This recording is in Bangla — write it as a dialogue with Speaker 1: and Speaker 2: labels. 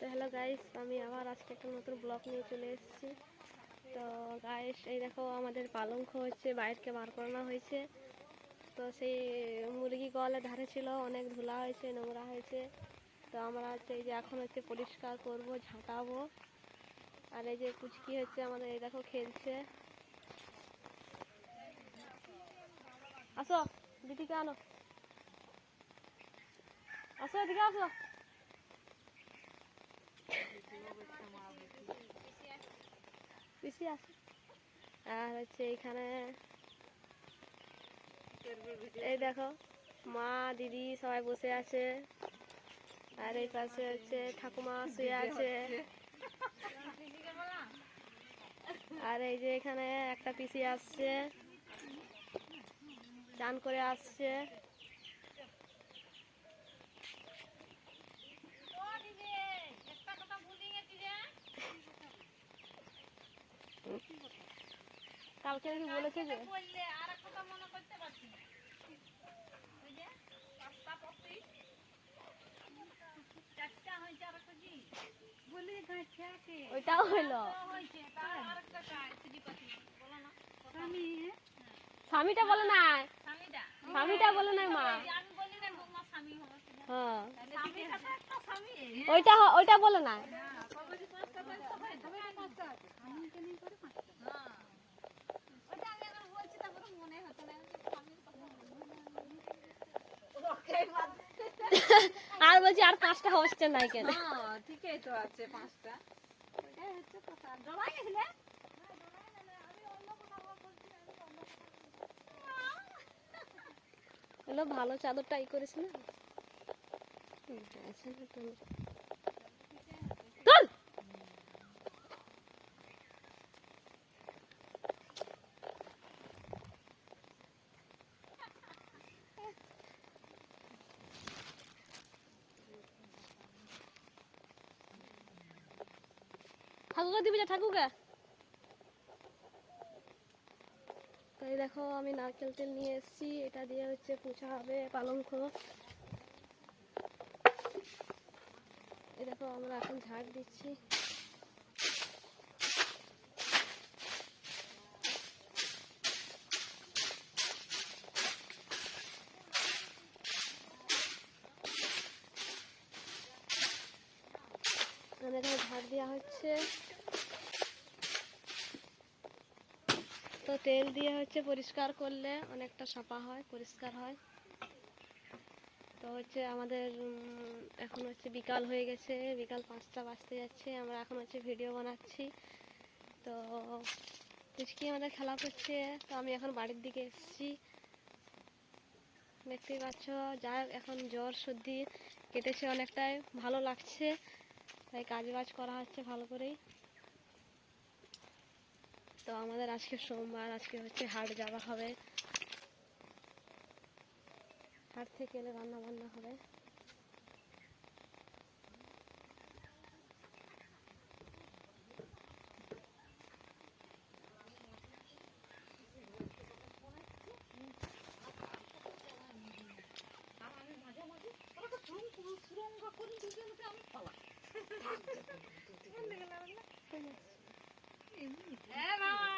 Speaker 1: তো হ্যালো গাইস আমি আবার আজকে একটা নতুন ব্লগ নিয়ে চলে এসেছি। তো গাইস এই দেখো আমাদের পালঙ্ক হচ্ছে, বাইরকে বার করানো হয়েছে। তো সেই মুরগি কলের ধারে ছিল, অনেক ধুলা হয়েছে, নোংরা হয়েছে। তো আমরা হচ্ছে এই যে এখন হচ্ছে পরিষ্কার করব, ঝাঁটাবো। আর এই যে কুচকি হচ্ছে আমাদের, এই দেখো খেলছে। আসো দিদিকে আনো আসো, এদিকে আসো। পিসি আসো আর হচ্ছে এখানে এই দেখো, মা, দিদি সবাই বসে আছে। আর এই পাশে হচ্ছে ঠাকুমা শুয়ে আছে। আর এই যে এখানে একটা পিসি আসছে, চান করে আসছে। কালকে নাকি বলেছে যে ওইটাও হইল স্বামীটা বলে নাই স্বামীটা বলে নাই মা হ্যাঁ ওইটা ওইটা বলে নাই আর বলছি আর পাঁচটা হচ্ছে নাই কেন?
Speaker 2: ঠিকই তো আছে পাঁচটা।
Speaker 1: ভালো চাদরটা ই করিস না হুম, ঠাকুরকে দিবি যা ঠাকুরকে তাই দেখো, আমি নারকেল তেল নিয়ে এসেছি। এটা দিয়ে হচ্ছে পোছা হবে পালঙ্ক এই দেখো, আমরা এখন ঝাড় দিচ্ছি। আমাদের এখানে ঝাড় দেওয়া হচ্ছে। তো তেল দিয়ে হচ্ছে পরিষ্কার করলে অনেকটা সাফা হয়, পরিষ্কার হয়। তো হচ্ছে আমাদের এখন হচ্ছে বিকাল হয়ে গেছে, বিকাল পাঁচটা বাজতে যাচ্ছে, আমরা এখন হচ্ছে ভিডিও বানাচ্ছি। তো পুচকি আমাদের খেলা করছে, তো আমি এখন বাড়ির দিকে এসেছি। দেখতেই পাচ্ছ যা এখন জ্বর সর্দি কেটেছে অনেকটাই, ভালো লাগছে। তাই কাজবাজ করা হচ্ছে ভালো করেই। তো আমাদের আজকে সোমবার, আজকে হচ্ছে হাট যাওয়া হবে। হাট থেকে এলে রান্না বান্না হবে সুরঙ্গ করে হ্যাঁ